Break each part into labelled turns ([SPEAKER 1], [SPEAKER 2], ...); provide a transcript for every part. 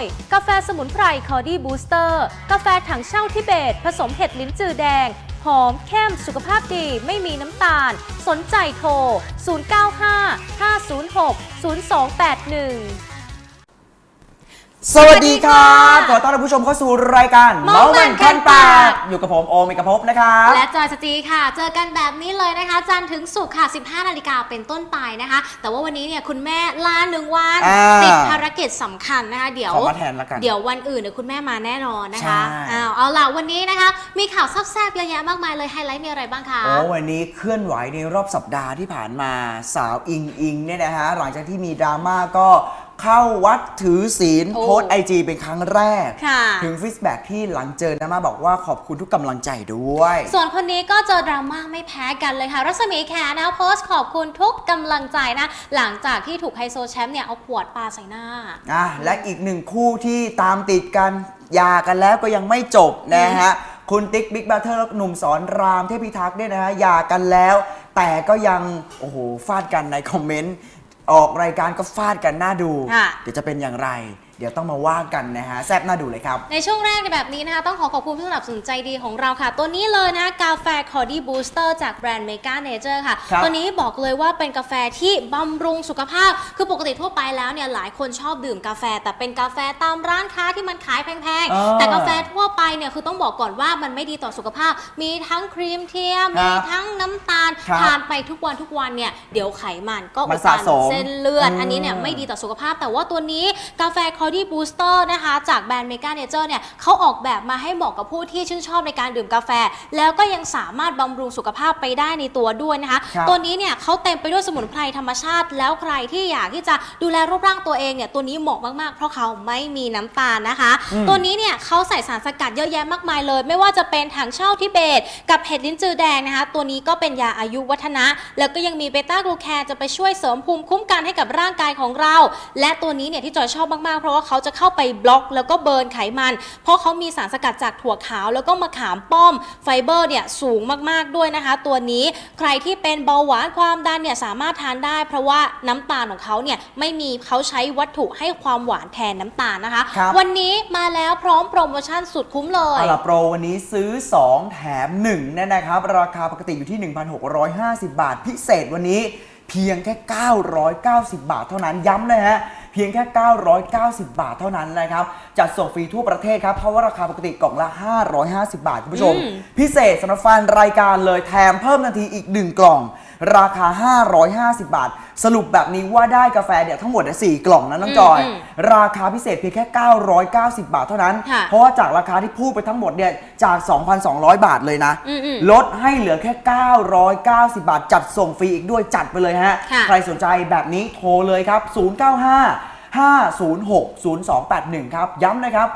[SPEAKER 1] ย กาแฟสมุนไพรคอดี้บูสเตอร์ กาแฟถังเช่าทิเบต ผสมเห็ดลิ้นจือแดง หอมเข้มสุขภาพดีไม่มีน้ำตาล สนใจโทร 095 506 0281
[SPEAKER 2] สวัสดีครับ ขอต้อนรับผู้ชมเข้าสู่รายการ
[SPEAKER 1] เมาส์มันขั้นปาก
[SPEAKER 2] อยู่กับผมโอมเอกภพนะครับ
[SPEAKER 3] และจอยสตรีค่ะ เจอกันแบบนี้เลยนะคะ จันทร์ถึงศุกร์ค่ะ 15 นาฬิกาเป็นต้นไปนะคะ แต่ว่าวันนี้เนี่ยคุณแม่ลาหนึ่งวัน
[SPEAKER 2] อ่า
[SPEAKER 3] ติดภารกิจสำคัญนะคะ เดี๋ยว
[SPEAKER 2] ขอมาแทนละกัน
[SPEAKER 3] เดี๋ยววันอื่นเนี่ยคุณแม่มาแน่นอนนะคะ
[SPEAKER 2] ใช่
[SPEAKER 3] อ้าวเอาล่ะวันนี้นะคะ มีข่าวซับแซบเยอะแยะมากมายเลยไฮไลท์มีอะไรบ้างคะ
[SPEAKER 2] โอ้วันนี้เคลื่อนไหวในรอบสัปดาห์ที่ผ่านมาสาวอิงอิงเนี่ยนะฮะหลังจากที่มีดราม่าก็ เข้าวัดถือศีล
[SPEAKER 3] โอ้
[SPEAKER 2] โพสไอจีเป็นครั้งแรก
[SPEAKER 3] ค่ะ
[SPEAKER 2] ถึงฟีดแบ็กที่หลังเจอดราม่าบอกว่าขอบคุณทุกกำลังใจด้วย
[SPEAKER 3] ส่วนคนนี้ก็เจอดราม่าไม่แพ้กันเลยค่ะ รัศมีแขนะคะโพสต์ขอบคุณทุกกำลังใจนะ หลังจากที่ถูกไฮโซแชมป์เนี่ยเอาขวดปาใส่หน้า
[SPEAKER 2] อะและอีกหนึ่งคู่ที่ตามติดกันหย่ากันแล้วก็ยังไม่จบนะฮะ คุณติ๊กบิ๊กบัตเทอร์และหนุ่มสอนรามเทพิทักษ์เนี่ยนะฮะหย่ากันแล้ว แต่ก็ยัง โอ้โหฟาดกันในคอมเมนต์ ออกรายการก็ฟาดกันน่าดู
[SPEAKER 3] ค่ะ
[SPEAKER 2] เดี๋ยวจะเป็นอย่างไร เดี๋ยวต้องมาว่ากันนะฮะแซบน่าดูเลยครับ
[SPEAKER 3] ในช่วงแรกในแบบนี้นะคะ ต้องขอขอบคุณผู้สนับสนุนใจดีของเราค่ะ ตัวนี้เลยนะกาแฟคอร์ดี้บูสเตอร์จากแบรนด์เมกาเนเจอร์ค่ะ
[SPEAKER 2] ครับ
[SPEAKER 3] ตัวนี้บอกเลยว่าเป็นกาแฟที่บำรุงสุขภาพ คือปกติทั่วไปแล้วเนี่ยหลายคนชอบดื่มกาแฟ แต่เป็นกาแฟตามร้านค้าที่มันขายแพง
[SPEAKER 2] อ่า
[SPEAKER 3] ๆแต่กาแฟทั่วไปเนี่ยคือต้องบอกก่อนว่ามันไม่ดีต่อสุขภาพ มีทั้งครีมเทียม
[SPEAKER 2] ครั
[SPEAKER 3] มี
[SPEAKER 2] บ
[SPEAKER 3] ทั้งน้ำตาล
[SPEAKER 2] ครับ
[SPEAKER 3] ทานไปทุกวันทุกวันเนี่ยเดี๋ยวไขมันก็
[SPEAKER 2] มัน
[SPEAKER 3] อุดตัน
[SPEAKER 2] สะสม
[SPEAKER 3] เส้นเลือด
[SPEAKER 2] อืม
[SPEAKER 3] อันนี้เนี่ยไม่ดีต่อสุขภาพ แต่ว่าตัวนี้กาแฟคอร์ดี้บูสเตอร์นะคะ จากแบรนด์เมกาเนเจอร์เนี่ยเขาออกแบบมาให้เหมาะกับผู้ที่ชื่นชอบในการดื่มกาแฟ แล้วก็ยังสามารถบำรุงสุขภาพไปได้ในตัวด้วยนะคะ
[SPEAKER 2] ครับ
[SPEAKER 3] ตัวนี้เนี่ยเขาเต็มไปด้วยสมุนไพรธรรมชาติ แล้วใครที่อยากที่จะดูแลรูปร่างตัวเองเนี่ยตัวนี้เหมาะมากๆ เพราะเขาไม่มีน้ำตาลนะคะ
[SPEAKER 2] อืม
[SPEAKER 3] ตัวนี้เนี่ยเขาใส่สารสกัดเยอะแยะมากมายเลย ไม่ว่าจะเป็นถังเช่าทิเบต กับเห็ดลิ้นจือแดงนะคะ ตัวนี้ก็เป็นยาอายุวัฒนะ แล้วก็ยังมีเบต้ากลูแคนจะไปช่วยเสริมภูมิคุ้มกันให้กับร่างกายของเรา และตัวนี้เนี่ยที่จอยชอบมากๆเพราะว่าเขาจะเข้าไปบล็อกแล้วก็เบิร์นไขมัน เพราะเขามีสารสกัดจากถั่วขาว แล้วก็มะขามป้อมไฟเบอร์เนี่ยสูงมากๆด้วยนะคะ ตัวนี้ใครที่เป็นเบาหวานความดันเนี่ยสามารถทานได้ เพราะว่าน้ำตาลของเขาเนี่ยไม่มีเขาใช้วัตถุให้ความหวานแทนน้ำตาลนะคะ
[SPEAKER 2] ครับ
[SPEAKER 3] วันนี้มาแล้วพร้อมโปรโมชั่นสุดคุ้มเลย
[SPEAKER 2] เอาล่ะโปรวันนี้ซื้อ 2 แถม1เนี่ยนะครับ ราคาปกติอยู่ที่ 1,650 บาท พิเศษวันนี้เพียงแค่ 990 บาทเท่านั้นย้ำนะฮะ เพียงแค่ 990 บาทเท่านั้นนะครับจัดส่งฟรีทั่วประเทศครับเพราะว่าราคาปกติกล่องละ 550 บาทคุณผู้ชม
[SPEAKER 3] อืม
[SPEAKER 2] พิเศษสำหรับแฟนรายการเลยแถมเพิ่มทันทีอีก 1 กล่อง ราคา 550 บาท สรุปแบบนี้ว่าได้กาแฟเนี่ยทั้งหมดเนี่ย4กล่องนะน้องจอย
[SPEAKER 3] อืม
[SPEAKER 2] ราคาพิเศษเพียงแค่ 990 บาทเท่านั้น
[SPEAKER 3] ค่ะ
[SPEAKER 2] เพราะว่าจากราคาที่พูดไปทั้งหมดเนี่ยจาก 2,200 บาทเลยนะ
[SPEAKER 3] อืม
[SPEAKER 2] ลดให้เหลือแค่ 990 บาท จัดส่งฟรีอีกด้วยจัดไปเลยฮะ
[SPEAKER 3] ค่ะ
[SPEAKER 2] ใครสนใจแบบนี้โทรเลยครับ 095 506 0281 ครับ ย้ำนะครับ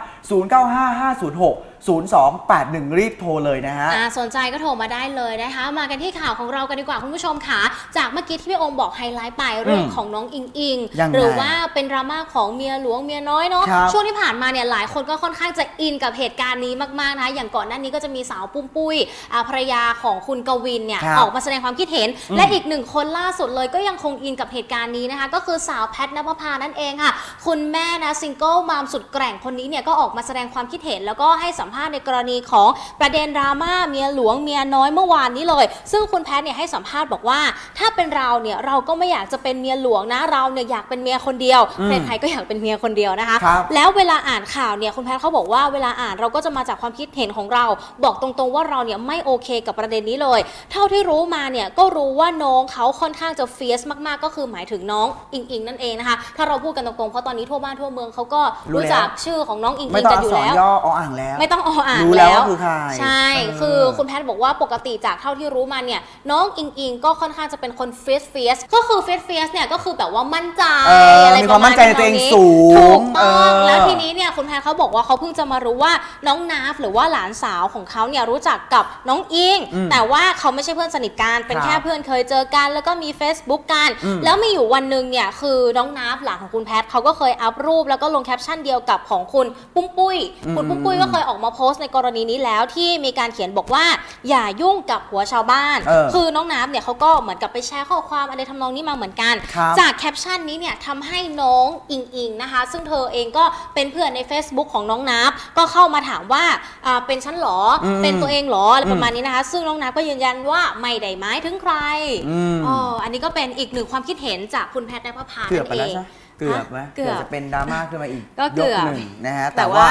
[SPEAKER 2] 095 506 0281 รีบโทรเลยนะฮะ
[SPEAKER 3] อ่าสนใจก็โทรมาได้เลยนะคะ มากันที่ข่าวของเรากันดีกว่าคุณผู้ชมค่ะจากเมื่อกี้ที่พี่โอมบอกไฮไลท์ไปเรื่อง
[SPEAKER 2] อืม
[SPEAKER 3] ของน้องอิงอิง
[SPEAKER 2] ยังไง
[SPEAKER 3] หรือว่าเป็นดราม่าของเมียหลวงเมียน้อยเนาะ
[SPEAKER 2] ครับ
[SPEAKER 3] ช่วงที่ผ่านมาเนี่ยหลายคนก็ค่อนข้างจะอินกับเหตุการณ์นี้มากๆนะคะอย่างก่อนหน้านี้ก็จะมีสาวปุ้มปุ้ยอ่าภรรยาของคุณกวินเนี่ย
[SPEAKER 2] ครับ
[SPEAKER 3] ออกมาแสดงความคิดเห็น
[SPEAKER 2] อืม
[SPEAKER 3] และอีกหนึ่งคนล่าสุดเลยก็ยังคงอินกับเหตุการณ์นี้นะคะ ก็คือสาวแพทนภพานั่นเองค่ะ คุณแม่นะซิงเกิลมามสุดแกร่งคนนี้เนี่ยก็ออกมาแสดงความคิดเห็นแล้วก็ให้สัมภาษณ์ในกรณีของประเด็นดราม่าเมียหลวงเมียน้อยเมื่อวานนี้เลย ซึ่งคุณแพทเนี่ยให้สัมภาษณ์บอกว่า ถ้าเป็นเราเนี่ยเราก็ไม่อยากจะเป็นเมียหลวงนะเราเนี่ยอยากเป็นเมียคนเดียว
[SPEAKER 2] อืม
[SPEAKER 3] ใครๆก็อยากเป็นเมียคนเดียวนะคะ
[SPEAKER 2] ครับ
[SPEAKER 3] แล้วเวลาอ่านข่าวเนี่ยคุณแพทย์เขาบอกว่าเวลาอ่านเราก็จะมาจากความคิดเห็นของเรา บอกตรงๆว่าเราเนี่ยไม่โอเคกับประเด็นนี้เลย เท่าที่รู้มาเนี่ยก็รู้ว่าน้องเขาค่อนข้างจะเฟียสมากๆ ก็คือหมายถึงน้องอิงอิงนั่นเองนะคะถ้าเราพูดกันตรงๆเพราะตอนนี้ทั่วบ้านทั่วเมืองเขาก็
[SPEAKER 2] รู้
[SPEAKER 3] รู้
[SPEAKER 2] แล้ว
[SPEAKER 3] จักชื่อของน้องอิง
[SPEAKER 2] ไม่
[SPEAKER 3] อิง
[SPEAKER 2] ต้อง
[SPEAKER 3] กัน
[SPEAKER 2] อั
[SPEAKER 3] อกยู่
[SPEAKER 2] ษร
[SPEAKER 3] แล้ว
[SPEAKER 2] ย่อออ่างแล้ว
[SPEAKER 3] ไม่ต้องออ่าน
[SPEAKER 2] รู้แล้วว่าคือใคร
[SPEAKER 3] ใช่
[SPEAKER 2] เออ
[SPEAKER 3] คือคุณแพทย์บอกว่าปกติจากเท่าที่รู้มาเนี่ย น้องอิงอิงก็ค่อนข้างจะเป็นคนเฟียสเฟียสก็คือเฟียสเฟียสเนี่ยก็คือแบบว่ามั่นใจ
[SPEAKER 2] เออ
[SPEAKER 3] อะไร
[SPEAKER 2] มี
[SPEAKER 3] ป
[SPEAKER 2] ความ
[SPEAKER 3] ระ
[SPEAKER 2] มั่นใจในตัวเองสูง
[SPEAKER 3] ถูกต้อง
[SPEAKER 2] เออ
[SPEAKER 3] แล้วทีนี้เนี่ยคุณแพทย์เขาบอกว่าเขาเพิ่งจะมารู้ว่าน้องนาฟหรือว่าหลานสาวของเขาเนี่ยรู้จักกับน้องอิง
[SPEAKER 2] อืม
[SPEAKER 3] แต่ว่าเขาไม่ใช่เพื่อนสนิทกันเป็น
[SPEAKER 2] ครับ
[SPEAKER 3] แค่เพื่อนเคยเจอกัน แล้วก็มี Facebook กัน
[SPEAKER 2] อืม
[SPEAKER 3] แล้วมีอยู่วันหนึ่งเนี่ยคือน้องนาฟหลานของคุณแพทย์เขาก็เคยอัพรูป แล้วก็ลงแคปชั่นเดียวกับของคุณปุ้มปุ้ยคุณปุ้มปุ้ยก็เคยออกมามาโพสต์ในกรณีนี้แล้วที่มีการเขียนบอกว่า อย่ายุ่งกับหัวชาวบ้าน
[SPEAKER 2] เออ
[SPEAKER 3] คือน้องน้ำเนี่ยเขาก็เหมือนกับไปแชร์ข้อความอะไรทำนองนี้มาเหมือนกัน
[SPEAKER 2] ครับ
[SPEAKER 3] จากแคปชั่นนี้เนี่ยทำให้น้องอิงอิงนะคะ ซึ่งเธอเองก็เป็นเพื่อนใน Facebook ของน้องนับก็เข้ามาถามว่าอ่าเป็นฉันเหรออ
[SPEAKER 2] ม
[SPEAKER 3] เป็นตัวเองเหรออะไร
[SPEAKER 2] อืม
[SPEAKER 3] ประมาณนี้นะคะ ซึ่งน้องนับก็ยืนยันว่าไม่ได้หมายถึงใคร
[SPEAKER 2] อืม
[SPEAKER 3] อ๋ออันนี้ก็เป็นอีกหนึ่งความคิดเห็นจากคุณแพทย์นภพา
[SPEAKER 2] เกือบไป
[SPEAKER 3] นั่น
[SPEAKER 2] แล้ว
[SPEAKER 3] เอง
[SPEAKER 2] ใช่ เกือบไหม
[SPEAKER 3] เกือบ
[SPEAKER 2] จะเป็นดราม่าขึ้นมาอีก
[SPEAKER 3] ก็เกือบ
[SPEAKER 2] ยหนึ่งนะฮะ
[SPEAKER 3] แต่
[SPEAKER 2] แต่ว่า
[SPEAKER 3] ว่า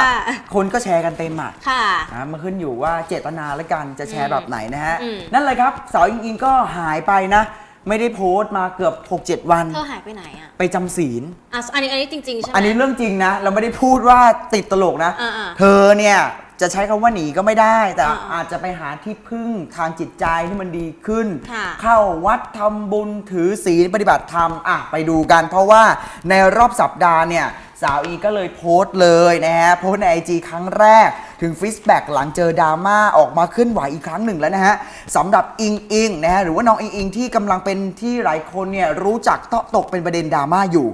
[SPEAKER 2] คนก็แชร์กันเต็มอะ
[SPEAKER 3] ค่ะ
[SPEAKER 2] นะมันขึ้นอยู่ว่าเจตนาและกันจะแชร์
[SPEAKER 3] อืม
[SPEAKER 2] แบบไหนนะฮะ
[SPEAKER 3] อืม
[SPEAKER 2] นั่นเลยครับสาวอิงอิงก็หายไปนะ ไม่ได้โพสต์มาเกือบ 6-7 วัน
[SPEAKER 3] เธอหายไปไหนอะ
[SPEAKER 2] ไปจำศีล
[SPEAKER 3] อะอันนี้อันนี้จริงๆใช่ไหม
[SPEAKER 2] อันนี้เรื่องจริงนะ เราไม่ได้พูดว่าติดตลกนะ
[SPEAKER 3] อ่าๆ
[SPEAKER 2] เธอเนี่ย จะใช้คำว่าหนีก็ไม่ได้ แต่
[SPEAKER 3] อ่าๆ
[SPEAKER 2] อาจจะไปหาที่พึ่งทางจิตใจที่มันดีขึ้น
[SPEAKER 3] ค่ะ
[SPEAKER 2] เข้าวัดทำบุญถือศีลปฏิบัติธรรมอะไปดูกัน เพราะว่าในรอบสัปดาห์เนี่ย สาวอีก็เลยโพสต์เลยนะฮะ โพสต์ในไอจครั้งแรก ถึงฟิสแบ็กหลังเจอดราม่าออกมาเคลื่อนไหวอีกครั้งหนึ่งแล้วนะฮะสำหรับอิงอิงนะฮะ หรือว่าน้องอิงอิงที่กำลังเป็นที่หลายคนเนี่ยรู้จักเตาะตกเป็นประเด็นดราม่าอยู่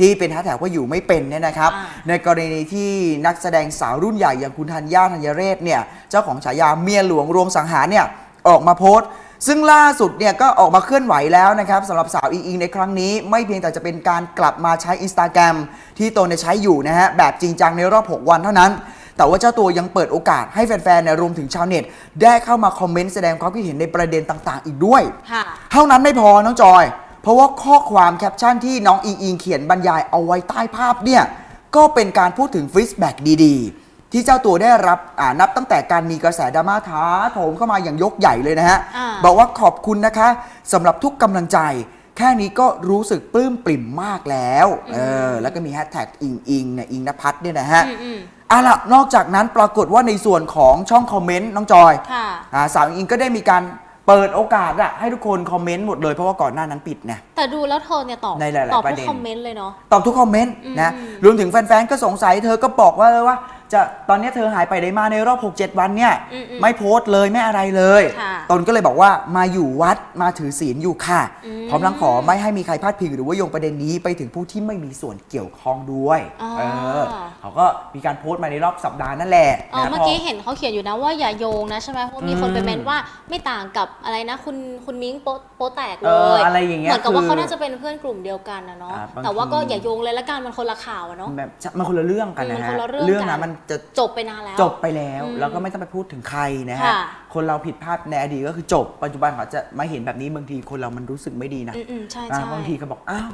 [SPEAKER 2] ที่เป็นแฮชแท็กว่าอยู่ไม่เป็นเนี่ยนะครับ
[SPEAKER 3] อ่า
[SPEAKER 2] ในกรณีที่นักแสดงสาวรุ่นใหญ่อย่างคุณธัญญาธัญเรศเนี่ยเจ้าของฉายาเมียหลวงรวมสังหารเนี่ยออกมาโพสต์ ซึ่งล่าสุดเนี่ยก็ออกมาเคลื่อนไหวแล้วนะครับสำหรับสาวอิงอิงในครั้งนี้ไม่เพียงแต่จะเป็นการกลับมาใช้ Instagram ที่ตนเนี่ยใช้อยู่นะฮะแบบจริงจังในรอบ 6 วันเท่านั้นแต่ว่าเจ้าตัวยังเปิดโอกาสให้แฟนๆเนี่ยรวมถึงชาวเน็ต ได้เข้ามาคอมเมนต์แสดงความคิดเห็นในประเด็นต่างๆ อีกด้วย
[SPEAKER 3] ค่ะ
[SPEAKER 2] เท่านั้นไม่พอน้องจอย เพราะว่าข้อความแคปชั่นที่น้องอิงอิงเขียนบรรยายเอาไว้ใต้ภาพเนี่ยก็เป็นการพูดถึงฟีดแบ็กดีๆ ที่เจ้าตัวได้รับอ่านับตั้งแต่การมีกระแสดราม่าท้าโถมเข้ามาอย่างยกใหญ่เลยนะฮะ
[SPEAKER 3] อ่า
[SPEAKER 2] บอกว่าขอบคุณนะคะสำหรับทุกกำลังใจ แค่นี้ก็รู้สึกปลื้มปริ่มมากแล้วเออแล้วก็มีแฮชแท็กอิงอิงเนี่ยอิงนภัทรเนี่ยนะฮะ
[SPEAKER 3] อืมอืม
[SPEAKER 2] เอาล่ะนอกจากนั้นปรากฏว่าในส่วนของช่องคอมเมนต์น้องจอย
[SPEAKER 3] ค่ะ
[SPEAKER 2] อ่าสาวอิงก็ได้มีการ เปิดโอกาสอะให้ทุกคนคอมเมนต์หมดเลยเพราะว่าก่อนหน้านั้นปิดไง
[SPEAKER 3] แต่ดูแล้วเธอเนี่ยตอบ
[SPEAKER 2] ในหลายๆ
[SPEAKER 3] ตอบ
[SPEAKER 2] ประ
[SPEAKER 3] ทุ
[SPEAKER 2] เด็
[SPEAKER 3] ก
[SPEAKER 2] น
[SPEAKER 3] คอมเมนต์เลยเนาะ
[SPEAKER 2] ตอบทุกคอมเมนต์นะ
[SPEAKER 3] อืม
[SPEAKER 2] รวมถึงแฟนๆ ก็สงสัยเธอก็บอกว่าเลยว่า จะตอนนี้เธอหายไปไหนมาในรอบ 6-7 วันเนี่ย
[SPEAKER 3] อืมอืม
[SPEAKER 2] ไม่โพสต์เลยไม่อะไรเลย
[SPEAKER 3] ค่ะ
[SPEAKER 2] ตนก็เลยบอกว่ามาอยู่วัดมาถือศีลอยู่ค่ะ
[SPEAKER 3] อืม
[SPEAKER 2] พร้อมทั้งขอไม่ให้มีใครพลาดพิงหรือว่าโยงประเด็นนี้ไปถึงผู้ที่ไม่มีส่วนเกี่ยวข้องด้วย
[SPEAKER 3] อ๋อ
[SPEAKER 2] เออเขาก็มีการโพสต์มาในรอบสัปดาห์นั่นแหละ
[SPEAKER 3] อ๋อ
[SPEAKER 2] นะ
[SPEAKER 3] เมื่อ
[SPEAKER 2] พ
[SPEAKER 3] กี้เห็นเขาเขียนอยู่นะว่าอย่าโยงนะใช่ไหมเพราะมีคน
[SPEAKER 2] อืม
[SPEAKER 3] ไปเมนว่าไม่ต่างกับอะไรนะ คุณคุณมิ้งโปโปแตกเล
[SPEAKER 2] เออยอะไรอย่างเงี้ย
[SPEAKER 3] เหมือนกับว่า
[SPEAKER 2] คือ
[SPEAKER 3] เขาน่าจะเป็นเพื่อนกลุ่มเดียวกันนะเนาะ
[SPEAKER 2] อ่าบาง
[SPEAKER 3] แต่ว่าก็
[SPEAKER 2] ที
[SPEAKER 3] อย่าโยงเลยละกันมันคนละข่าวอะเนาะ
[SPEAKER 2] แบบมันคนละเรื่องกันนะ
[SPEAKER 3] อืมมัน
[SPEAKER 2] ฮะ
[SPEAKER 3] คนละเรื่องกัน
[SPEAKER 2] นะมันจะ
[SPEAKER 3] จบไปนานแล้ว
[SPEAKER 2] จบไปแล้ว
[SPEAKER 3] อืม
[SPEAKER 2] แล้วก็ไม่ต้องไปพูดถึงใครนะฮะ
[SPEAKER 3] ค่ะ
[SPEAKER 2] คนเราผิดพลาดในอดีตก็คือจบ ปัจจุบันเขาจะมาเห็นแบบนี้บางทีคนเรามันรู้สึกไม่ดีนะ
[SPEAKER 3] อืมอืมใช่
[SPEAKER 2] อ่า
[SPEAKER 3] ใช่
[SPEAKER 2] บางทีก็บอกอ้าว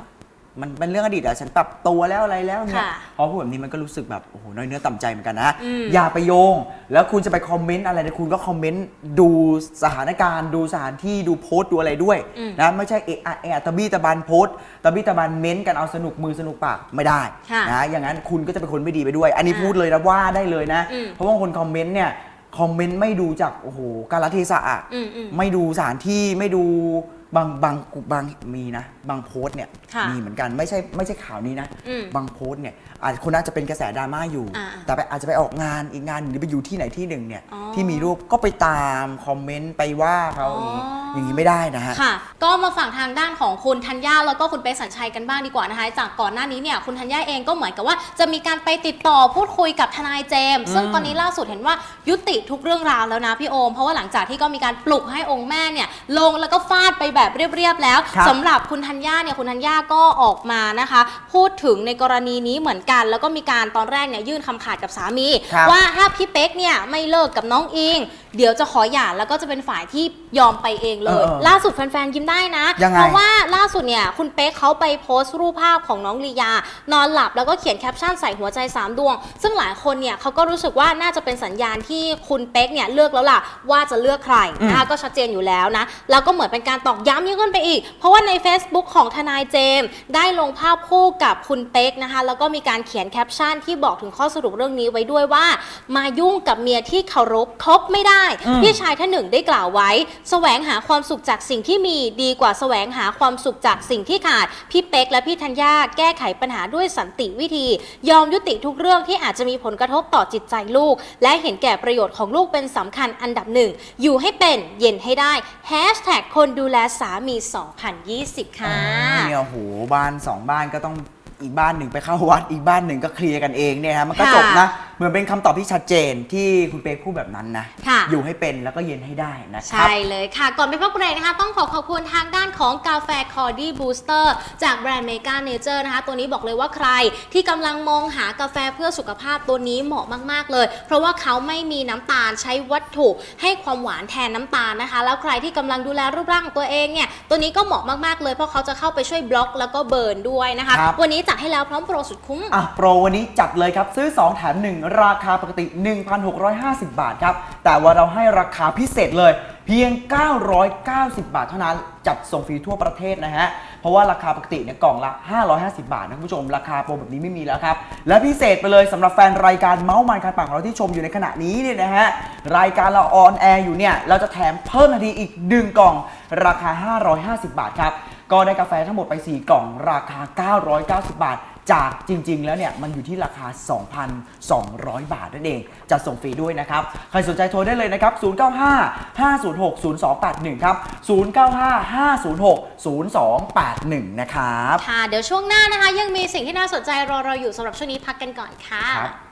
[SPEAKER 2] มันเป็นเรื่องอดีตอะฉันปรับตัวแล้วอะไรแล้วเนี่ย
[SPEAKER 3] ค่ะ
[SPEAKER 2] พอพูดแบบนี้มันก็รู้สึกแบบโอ้โหน้อยเนื้อต่ำใจเหมือนกันนะ
[SPEAKER 3] อืม
[SPEAKER 2] อย่าไปโยง แล้วคุณจะไปคอมเมนต์อะไรเนี่ยคุณก็คอมเมนต์ดูสถานการณ์ดูสถานที่ดูโพสต์ดูอะไรด้วย
[SPEAKER 3] อืม
[SPEAKER 2] นะไม่ใช่เอะอะเอะอะตะบี้ตะบันโพสต์ตะบี้ตะบันเม้นต์กันเอาสนุกมือสนุกปากไม่ได้
[SPEAKER 3] ค่ะ
[SPEAKER 2] นะอย่างนั้นคุณก็จะเป็นคนไม่ดีไปด้วย อันนี้
[SPEAKER 3] อ่า
[SPEAKER 2] พูดเลยนะว่าได้เลยนะ
[SPEAKER 3] อืม
[SPEAKER 2] เพราะว่าคนคอมเมนต์เนี่ยคอมเมนต์ไม่ดูจากโอ้โหกาลเทศะอะ
[SPEAKER 3] อืมอืม
[SPEAKER 2] ไม่ดูสถานที่ไม่ดู บางบางบางมีนะ บางโพสต์เนี่ย
[SPEAKER 3] ค่ะ
[SPEAKER 2] มีเหมือนกันไม่ใช่ไม่ใช่ข่าวนี้นะ
[SPEAKER 3] อืม
[SPEAKER 2] บางโพสต์เนี่ยอาจคนน่าจะเป็นกระแสดราม่าอยู่
[SPEAKER 3] อ่า
[SPEAKER 2] แต่ไปอาจจะไปออกงานอีกงานหนึ่งหรือไปอยู่ที่ไหนที่หนึ่งเนี่ย
[SPEAKER 3] อ๋อ
[SPEAKER 2] ที่มีรูปก็ไปตามคอมเมนต์ไปว่าเขาอย่างนี้
[SPEAKER 3] อ๋ออ
[SPEAKER 2] อย่างนี้ไม่ได้นะฮะ
[SPEAKER 3] ค่ะ ก็มาฝั่งทางด้านของคุณธัญญาแล้วก็คุณเป๊กสัญชัยกันบ้างดีกว่านะคะ จากก่อนหน้านี้เนี่ยคุณธัญญาเองก็เหมือนกับว่าจะมีการไปติดต่อพูดคุยกับทนายเจมส์ซึ่งตอนนี้ล่าสุดเห็นว่ายุติทุกเรื่องราวแล้วนะพี่โอม เพราะว่าหลังจากที่ก็มีการปลุกให้องค์แม่เนี่ยลงแล้วก็ฟาดไปแบบเรียบๆแล้ว
[SPEAKER 2] ครับ
[SPEAKER 3] สำหรับคุณธัญญาเนี่ยคุณธัญญาก็ออกมานะคะ พูดถึงในกรณีนี้เหมือนกัน แล้วก็มีการตอนแรกเนี่ยยื่นคำขาดกับสามี
[SPEAKER 2] ครับ
[SPEAKER 3] ว่าถ้าพี่เป๊กเนี่ยไม่เลิกกับน้องอิง เดี๋ยวจะขอหย่าแล้วก็จะเป็นฝ่ายที่ยอมไปเองเลย
[SPEAKER 2] เออ
[SPEAKER 3] ล่าสุดแฟนๆยิ้มได้นะ
[SPEAKER 2] ยังไง
[SPEAKER 3] เพราะว่าล่าสุดเนี่ยคุณเป๊กเขาไปโพสต์รูปภาพของน้องลียา นอนหลับแล้วก็เขียนแคปชั่นใส่หัวใจ3ดวง ซึ่งหลายคนเนี่ยเขาก็รู้สึกว่าน่าจะเป็นสัญญาณที่คุณเป๊กเนี่ยเลือกแล้วล่ะว่าจะเลือกใครนะคะก็ชัดเจนอยู่แล้วนะแล้วก็เหมือนเป็นการตอกย้ำยิ่งขึ้นไปอีก เพราะว่าใน Facebook ของทนายเจมส์ได้ลงภาพคู่กับคุณเป๊กนะคะแล้วก็มีการเขียนแคปชั่นที่บอกถึงข้อสรุปเรื่องนี้ไว้ด้วยว่า มายุ่งกับเมียที่เคารพคบไม่ได้
[SPEAKER 2] อืม
[SPEAKER 3] พี่ชายท่านหนึ่งได้กล่าวไว้ แสวงหาความสุขจากสิ่งที่มีดีกว่าแสวงหาความสุขจากสิ่งที่ขาด พี่เป๊กและพี่ธัญญาแก้ไขปัญหาด้วยสันติวิธี ยอมยุติทุกเรื่องที่อาจจะมีผลกระทบต่อจิตใจลูก และเห็นแก่ประโยชน์ของลูกเป็นสำคัญอันดับหนึ่ง อยู่ให้เป็นเย็นให้ได้แฮชแท็กคนดูแลสามี 2020 ค่ะ
[SPEAKER 2] เนี่ยโอ้โหบ้านสองบ้านก็ต้องอีกบ้านหนึ่งไปเข้าวัดอีกบ้านหนึ่งก็เคลียร์กันเองเนี่ยฮะมันก็
[SPEAKER 3] ค่ะ
[SPEAKER 2] จบนะ เหมือนเป็นคำตอบที่ชัดเจนที่คุณเป๊กพูดแบบนั้นนะ
[SPEAKER 3] ค่ะ
[SPEAKER 2] อยู่ให้เป็นแล้วก็เย็นให้ได้นะครับ
[SPEAKER 3] ใช่เลยค่ะ ก่อนไปพักเบรกนะคะ ต้องขอขอบคุณทางด้านของกาแฟคอร์ดี้บูสเตอร์จากแบรนด์เมกาเนเจอร์นะคะ ตัวนี้บอกเลยว่าใครที่กำลังมองหากาแฟเพื่อสุขภาพตัวนี้เหมาะมาก ๆ เลย เพราะว่าเขาไม่มีน้ำตาลใช้วัตถุให้ความหวานแทนน้ำตาลนะคะ แล้วใครที่กำลังดูแลรูปร่างของตัวเองเนี่ย ตัวนี้ก็เหมาะมากๆเลย เพราะเขาจะเข้าไปช่วยบล็อกแล้วก็เบิร์นด้วยนะคะ
[SPEAKER 2] ครับ
[SPEAKER 3] วันนี้จัดให้แล้วพร้อมโปรสุดคุ้ม
[SPEAKER 2] อะโปรวันนี้จัดเลยครับ ซื้อ 2 แถม 1ราคาปกติ 1,650 บาทครับ แต่ว่าเราให้ราคาพิเศษเลย เพียง 990 บาทเท่านั้น จัดส่งฟรีทั่วประเทศนะฮะ เพราะว่าราคาปกติเนี่ยกล่องละ 550 บาทนะคุณผู้ชม ราคาโปรแบบนี้ไม่มีแล้วครับ และพิเศษไปเลยสำหรับแฟนรายการเมาส์มันคันปากของเราที่ชมอยู่ในขณะนี้เนี่ยนะฮะ รายการเราออนแอร์อยู่เนี่ย เราจะแถมเพิ่มทันทีอีก 1 กล่อง ราคา 550 บาทครับ ก็ได้กาแฟทั้งหมดไป 4 กล่อง ราคา 990 บาท จากจริง ๆ แล้วเนี่ยมันอยู่ที่ราคา 2,200 บาทนั่นเองจะส่งฟรีด้วยนะครับ ใครสนใจโทรได้เลยนะครับ 095 506 0281 ครับ 095 506 0281 นะครับ
[SPEAKER 3] ค่ะ เดี๋ยวช่วงหน้านะคะ ยังมีสิ่งที่น่าสนใจรอเราอยู่สำหรับช่วงนี้พักกันก่อนค่ะ
[SPEAKER 2] ครับ